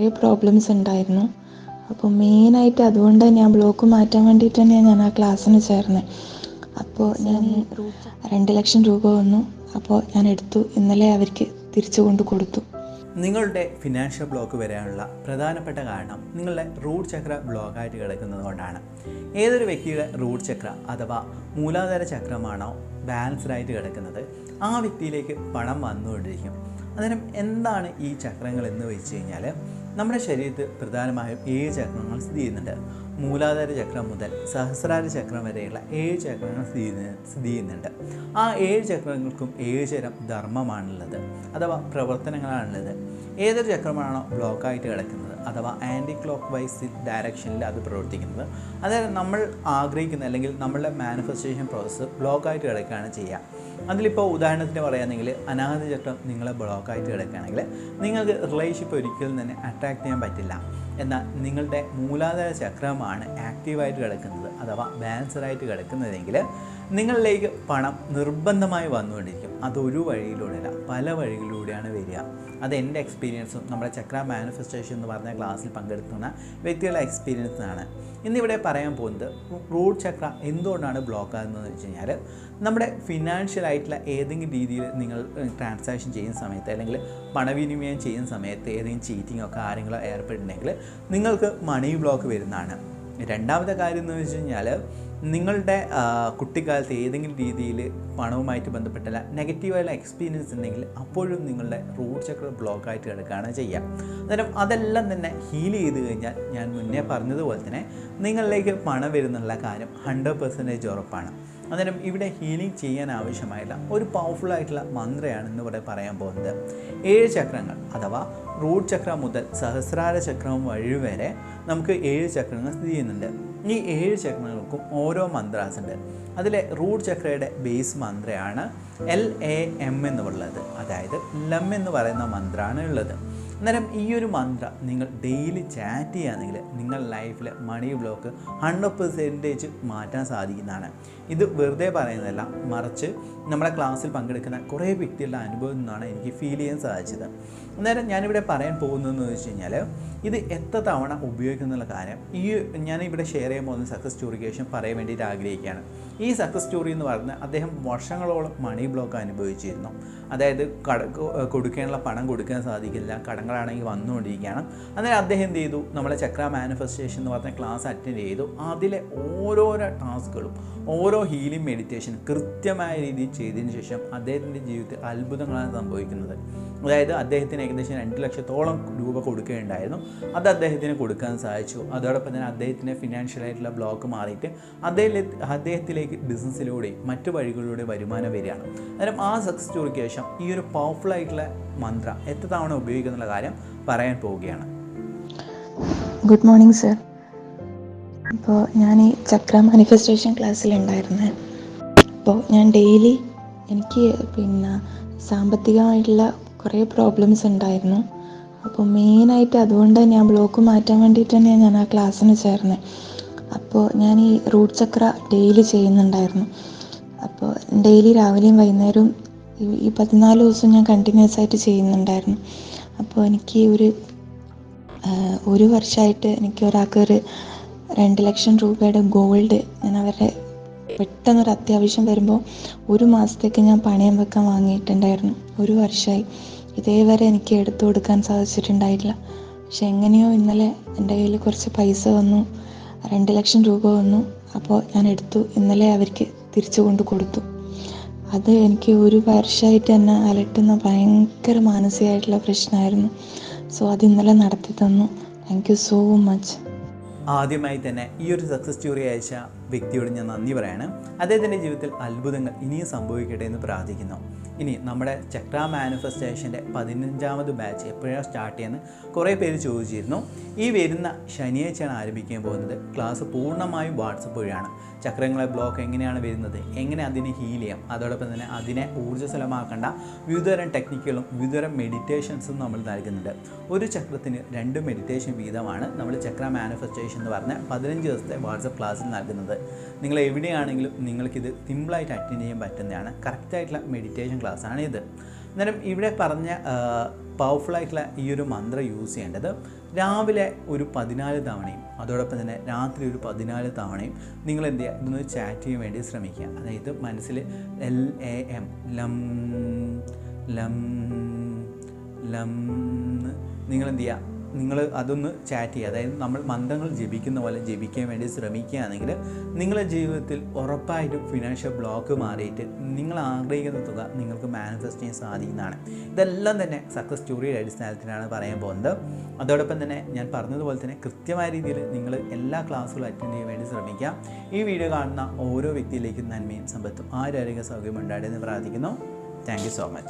കുറേ പ്രോബ്ലംസ് ഉണ്ടായിരുന്നു. അപ്പോൾ മെയിനായിട്ട് അതുകൊണ്ട് തന്നെ ഞാൻ ബ്ലോക്ക് മാറ്റാൻ വേണ്ടിയിട്ട് തന്നെയാണ് ഞാൻ ആ ക്ലാസ്സിന് ചേർന്നത് അപ്പോൾ ഞാൻ രണ്ട് ലക്ഷം രൂപ വന്നു. അപ്പോൾ ഞാൻ എടുത്തു. ഇന്നലെ അവർക്ക് തിരിച്ചു കൊണ്ട് കൊടുത്തു. നിങ്ങളുടെ ഫിനാൻഷ്യൽ ബ്ലോക്ക് വരാനുള്ള പ്രധാനപ്പെട്ട കാരണം നിങ്ങളുടെ റൂട്ട് ചക്ര ബ്ലോക്കായിട്ട് കിടക്കുന്നത് കൊണ്ടാണ്. ഏതൊരു വ്യക്തിയുടെ റൂട്ട് ചക്ര അഥവാ മൂലാധാര ചക്രമാണോ ബാലൻസ്ഡായിട്ട് കിടക്കുന്നത് ആ വ്യക്തിയിലേക്ക് പണം വന്നുകൊണ്ടിരിക്കും. അന്നേരം എന്താണ് ഈ ചക്രങ്ങൾ എന്ന് വെച്ച് കഴിഞ്ഞാൽ നമ്മുടെ ശരീരത്തിൽ പ്രധാനമായും ഏഴ് ചക്രങ്ങൾ സ്ഥിതി ചെയ്യുന്നുണ്ട്. മൂലാധാര ചക്രം മുതൽ സഹസ്രാര ചക്രം വരെയുള്ള ഏഴ് ചക്രങ്ങൾ സ്ഥിതി സ്ഥിതി ചെയ്യുന്നുണ്ട്. ആ ഏഴ് ചക്രങ്ങൾക്കും ഏഴ് തരം ധർമ്മമാണുള്ളത് അഥവാ പ്രവർത്തനങ്ങളാണുള്ളത്. ഏതൊരു ചക്രമാണോ ബ്ലോക്കായിട്ട് കിടക്കുന്നത് അഥവാ ആന്റി ക്ലോക്ക് വൈസ് ഡയറക്ഷനിൽ അത് പ്രവർത്തിക്കുന്നത്. അതായത് നമ്മൾ ആഗ്രഹിക്കുന്ന അല്ലെങ്കിൽ നമ്മളുടെ മാനിഫെസ്റ്റേഷൻ പ്രോസസ്സ് ബ്ലോക്കായിട്ട് കിടക്കുകയാണ് ചെയ്യുക. അതിലിപ്പോൾ ഉദാഹരണത്തിന് പറയുകയാണെങ്കിൽ അനാഥ ചട്ടം നിങ്ങളെ ബ്ലോക്കായിട്ട് കിടക്കുകയാണെങ്കിൽ നിങ്ങൾക്ക് റിലേഷൻഷിപ്പ് ഒരിക്കലും തന്നെ അട്രാക്ട് ചെയ്യാൻ പറ്റില്ല. എന്നാൽ നിങ്ങളുടെ മൂലാധാര ചക്രമാണ് ആക്റ്റീവായിട്ട് കിടക്കുന്നത് അഥവാ ബാലൻസറായിട്ട് കിടക്കുന്നതെങ്കിൽ നിങ്ങളിലേക്ക് പണം നിർബന്ധമായി വന്നുകൊണ്ടിരിക്കും. അതൊരു വഴിയിലൂടെയല്ല പല വഴികളിലൂടെയാണ് വരിക. അത് എന്റെ എക്സ്പീരിയൻസും നമ്മുടെ ചക്ര മാനിഫെസ്റ്റേഷൻ എന്ന് പറഞ്ഞ ക്ലാസ്സിൽ പങ്കെടുക്കുന്ന വ്യക്തികളുടെ എക്സ്പീരിയൻസാണ് ഇന്നിവിടെ പറയാൻ പോകുന്നത് റൂട്ട് ചക്ര എന്തുകൊണ്ടാണ് ബ്ലോക്ക് ആകുന്നതെന്ന് വെച്ച് കഴിഞ്ഞാൽ നമ്മുടെ ഫിനാൻഷ്യൽ ആയിട്ടുള്ള ഏതെങ്കിലും രീതിയിൽ നിങ്ങൾ ട്രാൻസാക്ഷൻ ചെയ്യുന്ന സമയത്ത് അല്ലെങ്കിൽ പണവിനിമയം ചെയ്യുന്ന സമയത്ത് ഏതെങ്കിലും ഒക്കെ ആരെങ്കിലും ഏർപ്പെട്ടിട്ടുണ്ടെങ്കിൽ നിങ്ങൾക്ക് മണി ബ്ലോക്ക് വരുന്നതാണ്. രണ്ടാമത്തെ കാര്യം എന്ന് വെച്ച് കഴിഞ്ഞാൽ നിങ്ങളുടെ കുട്ടിക്കാലത്ത് ഏതെങ്കിലും രീതിയിൽ പണവുമായിട്ട് ബന്ധപ്പെട്ട നെഗറ്റീവായുള്ള എക്സ്പീരിയൻസ് ഉണ്ടെങ്കിൽ അപ്പോഴും നിങ്ങളുടെ റൂട്ട് ചക്ര ബ്ലോക്ക് ആയിട്ട് കിടക്കുകയാണ് ചെയ്യുക. അന്നേരം അതെല്ലാം തന്നെ ഹീൽ ചെയ്ത് കഴിഞ്ഞാൽ ഞാൻ മുന്നേ പറഞ്ഞതുപോലെ തന്നെ നിങ്ങളിലേക്ക് പണം വരുന്നുള്ള കാര്യം ഹൺഡ്രഡ് പെർസെന്റേജ് ഉറപ്പാണ്. അന്നേരം ഇവിടെ ഹീലിംഗ് ചെയ്യാൻ ആവശ്യമായില്ല ഒരു പവർഫുൾ ആയിട്ടുള്ള മന്ത്രയാണ് ഇന്ന് ഇവിടെ പറയാൻ പോകുന്നത്. ഏഴ് ചക്രങ്ങൾ അഥവാ റൂട്ട് ചക്രം മുതൽ സഹസ്രാര ചക്രം വഴി വരെ നമുക്ക് ഏഴ് ചക്രങ്ങൾ സ്ഥിതി ചെയ്യുന്നുണ്ട്. ഈ ഏഴ് ചക്രങ്ങൾക്കും ഓരോ മന്ത്രാസ് ഉണ്ട് അതിലെ റൂട്ട് ചക്രയുടെ ബേസ് മന്ത്രയാണ് എൽ എ എം എന്നുള്ളത്. അതായത് ലം എന്ന് പറയുന്ന മന്ത്രമാണ് ഉള്ളത്. അന്നേരം ഈ ഒരു മന്ത്ര നിങ്ങൾ ഡെയിലി ചാറ്റ് ചെയ്യുകയാണെങ്കിൽ നിങ്ങൾ ലൈഫിൽ മണി ബ്ലോക്ക് ഹൺഡ്രഡ് പെർസെന്റേജ് മാറ്റാൻ സാധിക്കുന്നതാണ്. ഇത് വെറുതെ പറയുന്നതല്ല മറിച്ച് നമ്മുടെ ക്ലാസ്സിൽ പങ്കെടുക്കുന്ന കുറേ വ്യക്തികളുടെ അനുഭവം നിന്നാണ് എനിക്ക് ഫീൽ ചെയ്യാൻ സാധിച്ചത്. അന്നേരം ഞാനിവിടെ പറയാൻ പോകുന്നതെന്ന് വെച്ച് കഴിഞ്ഞാൽ ഇത് എത്ര തവണ ഉപയോഗിക്കുന്നുള്ള കാര്യം ഈ ഞാനിവിടെ ഷെയർ ചെയ്യാൻ പോകുന്ന സക്സസ് സ്റ്റോറിക്ക് ശേഷം പറയാൻ വേണ്ടിയിട്ട് ആഗ്രഹിക്കുകയാണ്. ഈ സക്സസ് സ്റ്റോറി എന്ന് പറഞ്ഞാൽ അദ്ദേഹം വർഷങ്ങളോളം മണി ബ്ലോക്ക് അനുഭവിച്ചിരുന്നു. അതായത് കട കൊടുക്കാനുള്ള പണം കൊടുക്കാൻ സാധിക്കില്ല കടങ്ങളാണെങ്കിൽ വന്നുകൊണ്ടിരിക്കുകയാണ്. അന്നേരം അദ്ദേഹം എന്ത് ചെയ്തു? നമ്മളെ ചക്ര മാനിഫെസ്റ്റേഷൻ എന്ന് പറഞ്ഞ ക്ലാസ് അറ്റൻഡ് ചെയ്തു. അതിലെ ഓരോരോ ടാസ്കുകളും ഓരോ ഹീലിംഗ് മെഡിറ്റേഷൻ കൃത്യമായ രീതിയിൽ ചെയ്തതിന് ശേഷം അദ്ദേഹത്തിന്റെ ജീവിതത്തിൽ അത്ഭുതങ്ങളാണ് സംഭവിക്കുന്നത്. അതായത് അദ്ദേഹത്തിന് ഏകദേശം രണ്ട് ലക്ഷത്തോളം രൂപ കൊടുക്കുകയുണ്ടായിരുന്നു. അത് അദ്ദേഹത്തിന് കൊടുക്കാൻ സാധിച്ചു. അതോടൊപ്പം തന്നെ അദ്ദേഹത്തിന്റെ ഫിനാൻഷ്യലായിട്ടുള്ള ബ്ലോക്ക് മാറിയിട്ട് അദ്ദേഹം അദ്ദേഹത്തിലേക്ക് ബിസിനസ്സിലൂടെ മറ്റു വഴികളിലൂടെ വരുമാനം വരികയാണ്. അന്നേരം ആ സക്സസ് സ്റ്റോറിക്ക് ശേഷം ഈ ഒരു പവർഫുൾ ആയിട്ടുള്ള മന്ത്ര എത്ര തവണ ഉപയോഗിക്കുന്നുള്ള കാര്യം പറയാൻ പോവുകയാണ്. ഗുഡ് മോർണിംഗ് സർ അപ്പോൾ ഞാൻ ഈ ചക്ര മാനിഫെസ്റ്റേഷൻ ക്ലാസ്സിലുണ്ടായിരുന്നത് അപ്പോൾ ഞാൻ ഡെയിലി എനിക്ക് പിന്നെ സാമ്പത്തികമായിട്ടുള്ള കുറേ പ്രോബ്ലംസ് ഉണ്ടായിരുന്നു. അപ്പോൾ മെയിനായിട്ട് അതുകൊണ്ട് തന്നെ ആ ബ്ലോക്ക് മാറ്റാൻ വേണ്ടിയിട്ട് തന്നെയാണ് ഞാൻ ആ ക്ലാസ്സിന് ചേർന്നത് അപ്പോൾ ഞാൻ ഈ റൂട്ട് ചക്ര ഡെയിലി ചെയ്യുന്നുണ്ടായിരുന്നു. അപ്പോൾ ഡെയിലി രാവിലെയും വൈകുന്നേരവും ഈ- പതിനാല് ദിവസം ഞാൻ കണ്ടിന്യൂസ് ആയിട്ട് ചെയ്യുന്നുണ്ടായിരുന്നു. അപ്പോൾ എനിക്ക് ഒരു ഒരു വർഷമായിട്ട് എനിക്ക് ഒരാൾക്ക് ഒരു രണ്ട് ലക്ഷം രൂപയുടെ ഗോൾഡ് ഞാൻ അവരുടെ പെട്ടെന്നൊരു അത്യാവശ്യം വരുമ്പോൾ ഒരു മാസത്തേക്ക് ഞാൻ പണയം വെക്കാൻ വാങ്ങിയിട്ടുണ്ടായിരുന്നു. ഒരു വർഷമായി ഇതേവരെ എനിക്ക് എടുത്തു കൊടുക്കാൻ സാധിച്ചിട്ടുണ്ടായിട്ടില്ല. പക്ഷെ എങ്ങനെയോ ഇന്നലെ എന്റെ കയ്യിൽ കുറച്ച് പൈസ വന്നു. രണ്ട് ലക്ഷം രൂപ വന്നു. അപ്പോൾ ഞാൻ എടുത്തു. ഇന്നലെ അവർക്ക് തിരിച്ചു കൊണ്ട് കൊടുത്തു. അത് എനിക്ക് ഒരു വർഷമായിട്ട് എന്നെ അലട്ടുന്ന ഭയങ്കര മാനസികമായിട്ടുള്ള പ്രശ്നമായിരുന്നു. സോ അത് ഇന്നലെ നടത്തി തന്നു. Thank you so much. ആദ്യമായി തന്നെ ഈ ഒരു സക്സസ് സ്റ്റോറി അയച്ച വ്യക്തിയോട് ഞാൻ നന്ദി പറയാണ്. അദ്ദേഹത്തിന്റെ ജീവിതത്തിൽ അത്ഭുതങ്ങൾ ഇനിയും സംഭവിക്കട്ടെ എന്ന് പ്രാർത്ഥിക്കുന്നു. ഇനി നമ്മുടെ ചക്ര മാനിഫെസ്റ്റേഷന്റെ പതിനഞ്ചാമത് ബാച്ച് എപ്പോഴാണ് സ്റ്റാർട്ട് ചെയ്യുന്നത്? കുറേ പേര് ചോദിച്ചിരുന്നു. ഈ വരുന്ന ശനിയാഴ്ചയാണ് ആരംഭിക്കാൻ പോകുന്നത്. ക്ലാസ് പൂർണമായും വാട്സപ്പ് വഴിയാണ്. ചക്രങ്ങളെ ബ്ലോക്ക് എങ്ങനെയാണ് വരുന്നത്? എങ്ങനെ അതിനെ ഹീൽ ചെയ്യാം? അതോടൊപ്പം തന്നെ അതിനെ ഊർജസ്വലമാക്കേണ്ട വിവിധതരം ടെക്നിക്കുകളും വിവിധതരം മെഡിറ്റേഷൻസും നമ്മൾ നൽകുന്നുണ്ട്. ഒരു ചക്രത്തിന് രണ്ട് മെഡിറ്റേഷൻ വീതമാണ് നമ്മൾ ചക്ര മാനിഫെസ്റ്റേഷൻ എന്ന് പറഞ്ഞ പതിനഞ്ച് ദിവസത്തെ വാട്സപ്പ് ക്ലാസ്സിൽ നൽകുന്നത്. നിങ്ങൾ എവിടെയാണെങ്കിലും നിങ്ങൾക്കിത് സിമ്പിളായിട്ട് അറ്റൻഡ് ചെയ്യാൻ പറ്റുന്നതാണ്. കറക്റ്റായിട്ടുള്ള മെഡിറ്റേഷൻ ക്ലാസ്സാണ് ഇത്. അന്നേരം ഇവിടെ പറഞ്ഞ പവർഫുള്ളായിട്ടുള്ള ഈ ഒരു മന്ത്രം യൂസ് ചെയ്യേണ്ടത് രാവിലെ ഒരു പതിനാല് തവണയും അതോടൊപ്പം തന്നെ രാത്രി ഒരു പതിനാല് തവണയും നിങ്ങൾ എന്ത് ചെയ്യുക ഇതൊന്ന് ചാറ്റ് ചെയ്യാൻ വേണ്ടി ശ്രമിക്കുക. അതായത് മനസ്സിൽ എൽ എ എം ലം ലം ലം നിങ്ങൾ എന്ത് ചെയ്യുക നിങ്ങൾ അതൊന്ന് ചാറ്റ് ചെയ്യുക. അതായത് നമ്മൾ മന്ത്രങ്ങൾ ജപിക്കുന്ന പോലെ ജപിക്കാൻ വേണ്ടി ശ്രമിക്കുകയാണെങ്കിൽ നിങ്ങളുടെ ജീവിതത്തിൽ ഉറപ്പായിട്ടും ഫിനാൻഷ്യൽ ബ്ലോക്ക് മാറിയിട്ട് നിങ്ങൾ ആഗ്രഹിക്കുന്ന തുക നിങ്ങൾക്ക് മാനിഫെസ്റ്റ് ചെയ്യാൻ സാധിക്കുന്നതാണ്. ഇതെല്ലാം തന്നെ സക്സസ് സ്റ്റോറിയുടെ അടിസ്ഥാനത്തിലാണ് പറയാൻ പോകുന്നത്. അതോടൊപ്പം തന്നെ ഞാൻ പറഞ്ഞതുപോലെ തന്നെ കൃത്യമായ രീതിയിൽ നിങ്ങൾ എല്ലാ ക്ലാസ്സുകളും അറ്റൻഡ് ചെയ്യാൻ വേണ്ടി ശ്രമിക്കുക. ഈ വീഡിയോ കാണുന്ന ഓരോ വ്യക്തിയിലേക്കും നന്മയും സമ്പത്തും ആരോഗ്യ സൗകര്യം ഉണ്ടായിട്ടെന്ന് പ്രാർത്ഥിക്കുന്നു. Thank so much